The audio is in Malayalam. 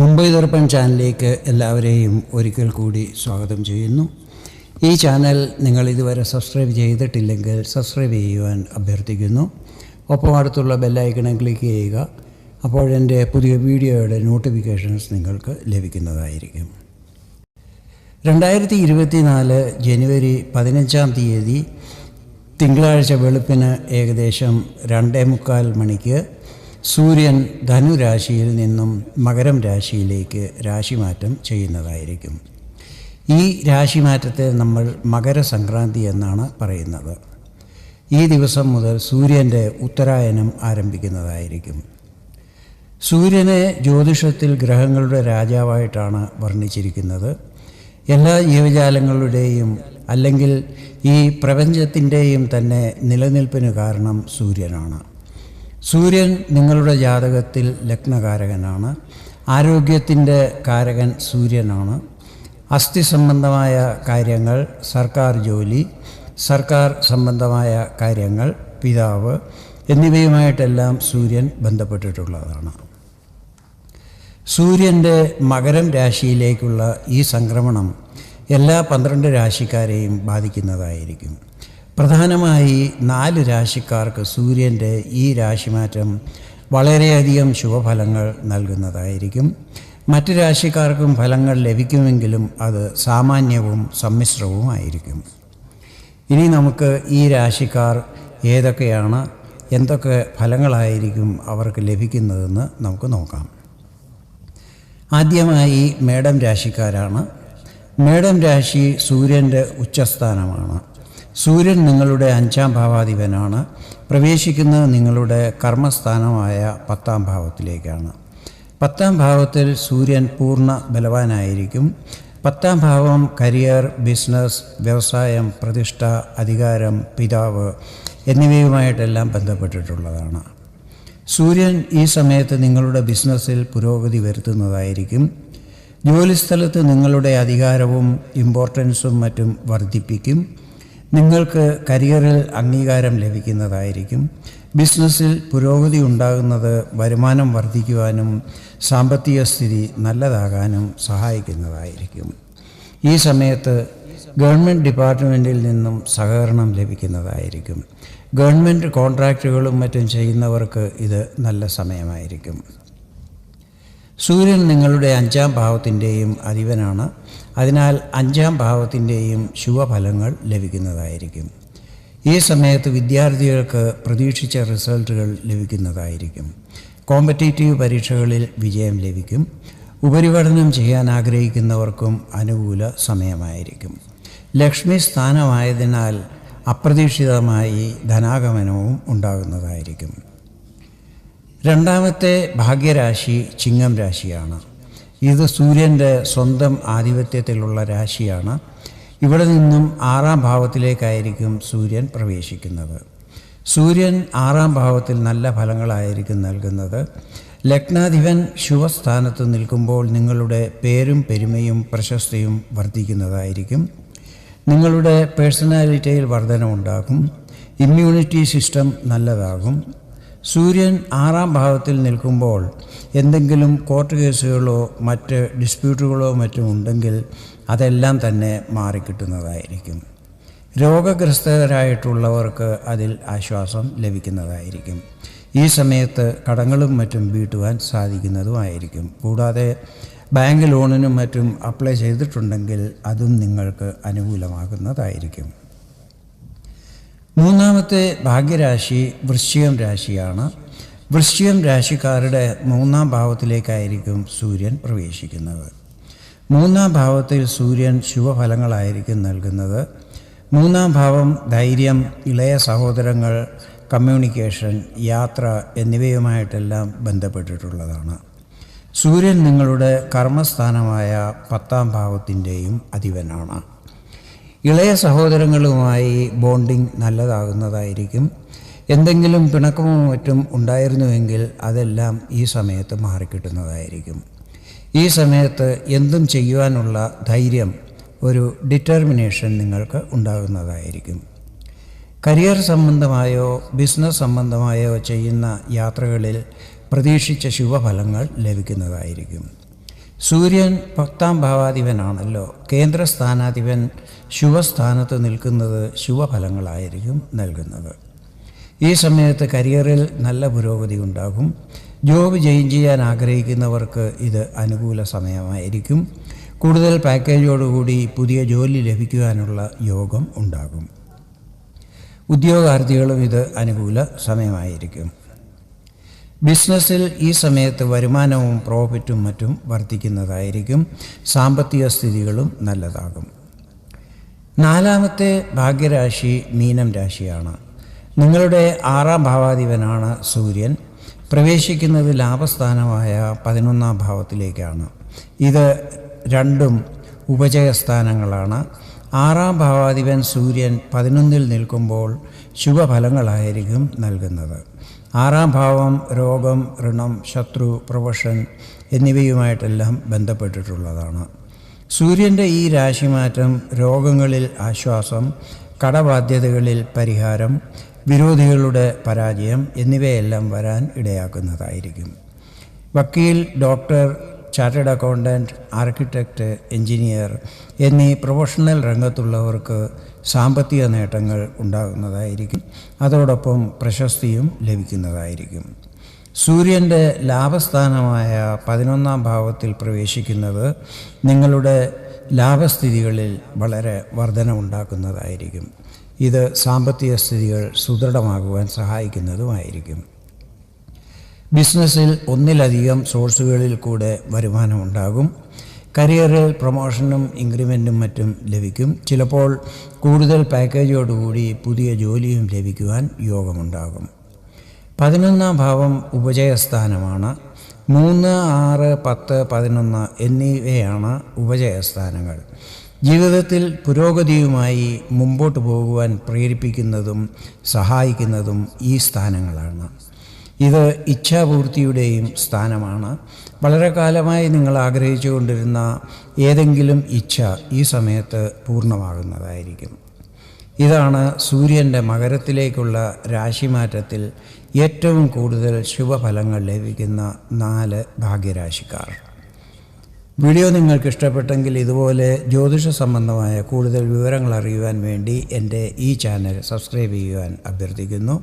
മുംബൈ ദർപ്പൺ ചാനലിലേക്ക് എല്ലാവരെയും ഒരിക്കൽ കൂടി സ്വാഗതം ചെയ്യുന്നു. ഈ ചാനൽ നിങ്ങൾ ഇതുവരെ സബ്സ്ക്രൈബ് ചെയ്തിട്ടില്ലെങ്കിൽ സബ്സ്ക്രൈബ് ചെയ്യുവാൻ അഭ്യർത്ഥിക്കുന്നു. ഒപ്പം അടുത്തുള്ള ബെല്ലൈക്കണം ക്ലിക്ക് ചെയ്യുക. അപ്പോഴെന്റെ പുതിയ വീഡിയോയുടെ നോട്ടിഫിക്കേഷൻസ് നിങ്ങൾക്ക് ലഭിക്കുന്നതായിരിക്കും. രണ്ടായിരത്തി ഇരുപത്തിനാല് ജനുവരി പതിനഞ്ചാം തീയതി തിങ്കളാഴ്ച വെളുപ്പിന് ഏകദേശം രണ്ടേ മുക്കാൽ മണിക്ക് സൂര്യൻ ധനുരാശിയിൽ നിന്നും മകരം രാശിയിലേക്ക് രാശിമാറ്റം ചെയ്യുന്നതായിരിക്കും. ഈ രാശിമാറ്റത്തെ നമ്മൾ മകരസംക്രാന്തി എന്നാണ് പറയുന്നത്. ഈ ദിവസം മുതൽ സൂര്യന്റെ ഉത്തരായനം ആരംഭിക്കുന്നതായിരിക്കും. സൂര്യനെ ജ്യോതിഷത്തിൽ ഗ്രഹങ്ങളുടെ രാജാവായിട്ടാണ് വർണിച്ചിരിക്കുന്നത്. എല്ലാ ജീവജാലങ്ങളുടെയും അല്ലെങ്കിൽ ഈ പ്രപഞ്ചത്തിന്റെയും തന്നെ നിലനിൽപ്പിന് കാരണം സൂര്യനാണ്. സൂര്യൻ നിങ്ങളുടെ ജാതകത്തിൽ ലഗ്നകാരകനാണ്. ആരോഗ്യത്തിന്റെ കാരകൻ സൂര്യനാണ്. അസ്ഥി സംബന്ധമായ കാര്യങ്ങൾ സർക്കാർ ജോലി സർക്കാർ സംബന്ധമായ കാര്യങ്ങൾ പിതാവ് എന്നിവയുമായിട്ടെല്ലാം സൂര്യൻ ബന്ധപ്പെട്ടിട്ടുള്ളതാണ്. സൂര്യന്റെ മകരം രാശിയിലേക്കുള്ള ഈ സംക്രമണം എല്ലാ പന്ത്രണ്ട് രാശിക്കാരെയും ബാധിക്കുന്നതായിരിക്കും. പ്രധാനമായി നാല് രാശിക്കാർക്ക് സൂര്യന്റെ ഈ രാശിമാറ്റം വളരെയധികം ശുഭഫലങ്ങൾ നൽകുന്നതായിരിക്കും. മറ്റ് രാശിക്കാർക്കും ഫലങ്ങൾ ലഭിക്കുമെങ്കിലും അത് സാമാന്യവും സമ്മിശ്രവുമായിരിക്കും. ഇനി നമുക്ക് ഈ രാശിക്കാർ ഏതൊക്കെയാണ് എന്തൊക്കെ ഫലങ്ങളായിരിക്കും അവർക്ക് ലഭിക്കുന്നതെന്ന് നമുക്ക് നോക്കാം. ആദ്യമായി മേഡം രാശിക്കാരാണ്. മേഡം രാശി സൂര്യന്റെ ഉച്ചസ്ഥാനമാണ്. സൂര്യൻ നിങ്ങളുടെ അഞ്ചാം ഭാവാധിപനാണ്. പ്രവേശിക്കുന്നത് നിങ്ങളുടെ കർമ്മസ്ഥാനമായ പത്താം ഭാവത്തിലേക്കാണ്. പത്താം ഭാവത്തിൽ സൂര്യൻ പൂർണ ബലവാനായിരിക്കും. പത്താം ഭാവം കരിയർ ബിസിനസ് വ്യവസായം പ്രതിഷ്ഠ അധികാരം പിതാവ് എന്നിവയുമായിട്ടെല്ലാം ബന്ധപ്പെട്ടിട്ടുള്ളതാണ്. സൂര്യൻ ഈ സമയത്ത് നിങ്ങളുടെ ബിസിനസ്സിൽ പുരോഗതി വരുത്തുന്നതായിരിക്കും. ജോലിസ്ഥലത്ത് നിങ്ങളുടെ അധികാരവും ഇമ്പോർട്ടൻസും മറ്റും വർദ്ധിപ്പിക്കും. നിങ്ങൾക്ക് കരിയറിൽ അംഗീകാരം ലഭിക്കുന്നതായിരിക്കും. ബിസിനസ്സിൽ പുരോഗതി ഉണ്ടാകുന്നത് വരുമാനം വർദ്ധിക്കുവാനും സാമ്പത്തിക സ്ഥിതി നല്ലതാകാനും സഹായിക്കുന്നതായിരിക്കും. ഈ സമയത്ത് ഗവൺമെന്റ് ഡിപ്പാർട്ട്മെന്റിൽ നിന്നും സഹകരണം ലഭിക്കുന്നതായിരിക്കും. ഗവൺമെന്റ് കോൺട്രാക്റ്റുകളും മറ്റും ചെയ്യുന്നവർക്ക് ഇത് നല്ല സമയമായിരിക്കും. സൂര്യൻ നിങ്ങളുടെ അഞ്ചാം ഭാവത്തിന്റെയും അധിപനാണ്. അതിനാൽ അഞ്ചാം ഭാവത്തിന്റെയും ശുഭഫലങ്ങൾ ലഭിക്കുന്നതായിരിക്കും. ഈ സമയത്ത് വിദ്യാർത്ഥികൾക്ക് പ്രതീക്ഷിച്ച റിസൾട്ടുകൾ ലഭിക്കുന്നതായിരിക്കും. കോമ്പറ്റേറ്റീവ് പരീക്ഷകളിൽ വിജയം ലഭിക്കും. ഉപരിപഠനം ചെയ്യാൻ ആഗ്രഹിക്കുന്നവർക്കും അനുകൂല സമയമായിരിക്കും. ലക്ഷ്മി സ്ഥാനമായതിനാൽ അപ്രതീക്ഷിതമായി ധനാഗമനവും ഉണ്ടാകുന്നതായിരിക്കും. രണ്ടാമത്തെ ഭാഗ്യരാശി ചിങ്ങം രാശിയാണ്. ഇത് സൂര്യന്റെ സ്വന്തം ആധിപത്യത്തിലുള്ള രാശിയാണ്. ഇവിടെ നിന്നും ആറാം ഭാവത്തിലേക്കായിരിക്കും സൂര്യൻ പ്രവേശിക്കുന്നത്. സൂര്യൻ ആറാം ഭാവത്തിൽ നല്ല ഫലങ്ങളായിരിക്കും നൽകുന്നത്. ലഗ്നാധിപൻ ശുഭസ്ഥാനത്ത് നിൽക്കുമ്പോൾ നിങ്ങളുടെ പേരും പെരുമയും പ്രശസ്തിയും വർദ്ധിക്കുന്നതായിരിക്കും. നിങ്ങളുടെ പേഴ്സണാലിറ്റിയിൽ വർധനമുണ്ടാകും ഇമ്മ്യൂണിറ്റി സിസ്റ്റം നല്ലതാകും. സൂര്യൻ ആറാം ഭാവത്തിൽ നിൽക്കുമ്പോൾ എന്തെങ്കിലും കോർട്ട് കേസുകളോ മറ്റ് ഡിസ്പ്യൂട്ടുകളോ മറ്റും ഉണ്ടെങ്കിൽ അതെല്ലാം തന്നെ മാറിക്കിട്ടുന്നതായിരിക്കും. രോഗഗ്രസ്തരായിട്ടുള്ളവർക്ക് അതിൽ ആശ്വാസം ലഭിക്കുന്നതായിരിക്കും. ഈ സമയത്ത് കടങ്ങളും മറ്റും വീട്ടുവാൻ സാധിക്കുന്നതുമായിരിക്കും. കൂടാതെ ബാങ്ക് ലോണിനും മറ്റും അപ്ലൈ ചെയ്തിട്ടുണ്ടെങ്കിൽ അതും നിങ്ങൾക്ക് അനുകൂലമാകുന്നതായിരിക്കും. മൂന്നാമത്തെ ഭാഗ്യരാശി വൃശ്ചികം രാശിയാണ്. വൃശ്ചികം രാശിക്കാരുടെ മൂന്നാം ഭാവത്തിലേക്കായിരിക്കും സൂര്യൻ പ്രവേശിക്കുന്നത്. മൂന്നാം ഭാവത്തിൽ സൂര്യൻ ശുഭഫലങ്ങളായിരിക്കും നൽകുന്നത്. മൂന്നാം ഭാവം ധൈര്യം ഇളയ സഹോദരങ്ങൾ കമ്മ്യൂണിക്കേഷൻ യാത്ര എന്നിവയുമായിട്ടെല്ലാം ബന്ധപ്പെട്ടിട്ടുള്ളതാണ്. സൂര്യൻ നിങ്ങളുടെ കർമ്മസ്ഥാനമായ പത്താം ഭാവത്തിന്റെയും അധിപനാണ്. ഇളയ സഹോദരങ്ങളുമായി ബോണ്ടിങ് നല്ലതാകുന്നതായിരിക്കും. എന്തെങ്കിലും പിണക്കമോ മറ്റും ഉണ്ടായിരുന്നുവെങ്കിൽ അതെല്ലാം ഈ സമയത്ത് മാറിക്കിട്ടുന്നതായിരിക്കും. ഈ സമയത്ത് എന്തും ചെയ്യുവാനുള്ള ധൈര്യം ഒരു ഡിറ്റർമിനേഷൻ നിങ്ങൾക്ക് ഉണ്ടാകുന്നതായിരിക്കും. കരിയർ സംബന്ധമായോ ബിസിനസ് സംബന്ധമായോ ചെയ്യുന്ന യാത്രകളിൽ പ്രതീക്ഷിച്ച ശുഭഫലങ്ങൾ ലഭിക്കുന്നതായിരിക്കും. സൂര്യൻ പത്താം ഭാവാധിപനാണല്ലോ. കേന്ദ്രസ്ഥാനാധിപൻ ശുഭസ്ഥാനത്ത് നിൽക്കുന്നത് ശുഭഫലങ്ങളായിരിക്കും നൽകുന്നത്. ഈ സമയത്ത് കരിയറിൽ നല്ല പുരോഗതി ഉണ്ടാകും. ജോബ് ചേഞ്ച് ചെയ്യാൻ ആഗ്രഹിക്കുന്നവർക്ക് ഇത് അനുകൂല സമയമായിരിക്കും. കൂടുതൽ പാക്കേജോടുകൂടി പുതിയ ജോലി ലഭിക്കുവാനുള്ള യോഗം ഉണ്ടാകും. ഉദ്യോഗാർത്ഥികളും ഇത് അനുകൂല സമയമായിരിക്കും. ബിസിനസ്സിൽ ഈ സമയത്ത് വരുമാനവും പ്രോഫിറ്റും മറ്റും വർദ്ധിക്കുന്നതായിരിക്കും. സാമ്പത്തിക സ്ഥിതികളും നല്ലതാകും. നാലാമത്തെ ഭാഗ്യരാശി മീനം രാശിയാണ്. നിങ്ങളുടെ ആറാം ഭാവാധിപനാണ് സൂര്യൻ. പ്രവേശിക്കുന്നത് ലാഭസ്ഥാനമായ പതിനൊന്നാം ഭാവത്തിലേക്കാണ്. ഇത് രണ്ടും ഉപജയസ്ഥാനങ്ങളാണ്. ആറാം ഭാവാധിപൻ സൂര്യൻ പതിനൊന്നിൽ നിൽക്കുമ്പോൾ ശുഭഫലങ്ങളായിരിക്കും നൽകുന്നത്. ആറാം ഭാവം രോഗം ഋണം ശത്രു പ്രൊഫഷൻ എന്നിവയുമായിട്ടെല്ലാം ബന്ധപ്പെട്ടിട്ടുള്ളതാണ്. സൂര്യന്റെ ഈ രാശിമാറ്റം രോഗങ്ങളിൽ ആശ്വാസം കടബാധ്യതകളിൽ പരിഹാരം വിരോധികളുടെ പരാജയം എന്നിവയെല്ലാം വരാൻ ഇടയാക്കുന്നതായിരിക്കും. വക്കീൽ doctor chartered accountant architect engineer എന്നീ പ്രൊഫഷണൽ രംഗത്തുള്ളവർക്ക് സാമ്പത്തിക നേട്ടങ്ങൾ ഉണ്ടാകുന്നതായിരിക്കും. അതോടൊപ്പം പ്രശസ്തിയും ലഭിക്കുന്നതായിരിക്കും. സൂര്യന്റെ ലാഭസ്ഥാനമായ പതിനൊന്നാം ഭാവത്തിൽ പ്രവേശിക്കുന്നത് നിങ്ങളുടെ ലാഭസ്ഥിതികളിൽ വളരെ വർധനമുണ്ടാക്കുന്നതായിരിക്കും. ഇത് സാമ്പത്തിക സ്ഥിതികൾ സുദൃഢമാകുവാൻ സഹായിക്കുന്നതുമായിരിക്കും. ബിസിനസ്സിൽ ഒന്നിലധികം സോഴ്സുകളിൽ കൂടെ വരുമാനമുണ്ടാകും. കരിയറിൽ പ്രൊമോഷനും ഇൻക്രിമെന്റും മറ്റും ലഭിക്കും. ചിലപ്പോൾ കൂടുതൽ പാക്കേജോടുകൂടി പുതിയ ജോലിയും ലഭിക്കുവാൻ യോഗമുണ്ടാകും. പതിനൊന്നാം ഭാവം ഉപജയസ്ഥാനമാണ്. മൂന്ന് ആറ് പത്ത് പതിനൊന്ന് എന്നിവയാണ് ഉപജയസ്ഥാനങ്ങൾ. ജീവിതത്തിൽ പുരോഗതിയുമായി മുമ്പോട്ട് പോകുവാൻ പ്രേരിപ്പിക്കുന്നതും സഹായിക്കുന്നതും ഈ സ്ഥാനങ്ങളാണ്. ഇത് ഇച്ഛാപൂർത്തിയുടെയും സ്ഥാനമാണ്. വളരെ കാലമായി നിങ്ങൾ ആഗ്രഹിച്ചു കൊണ്ടിരുന്ന ഏതെങ്കിലും ഇച്ഛ ഈ സമയത്ത് പൂർണമാകുന്നതായിരിക്കും. ഇതാണ് സൂര്യന്റെ മകരത്തിലേക്കുള്ള രാശിമാറ്റത്തിൽ ഏറ്റവും കൂടുതൽ ശുഭഫലങ്ങൾ ലഭിക്കുന്ന നാല് ഭാഗ്യരാശിക്കാർ. വീഡിയോ നിങ്ങൾക്ക് ഇഷ്ടപ്പെട്ടെങ്കിൽ ഇതുപോലെ ജ്യോതിഷ സംബന്ധമായ കൂടുതൽ വിവരങ്ങൾ അറിയുവാൻ വേണ്ടി എന്റെ ഈ ചാനൽ സബ്സ്ക്രൈബ് ചെയ്യുവാൻ അഭ്യർത്ഥിക്കുന്നു.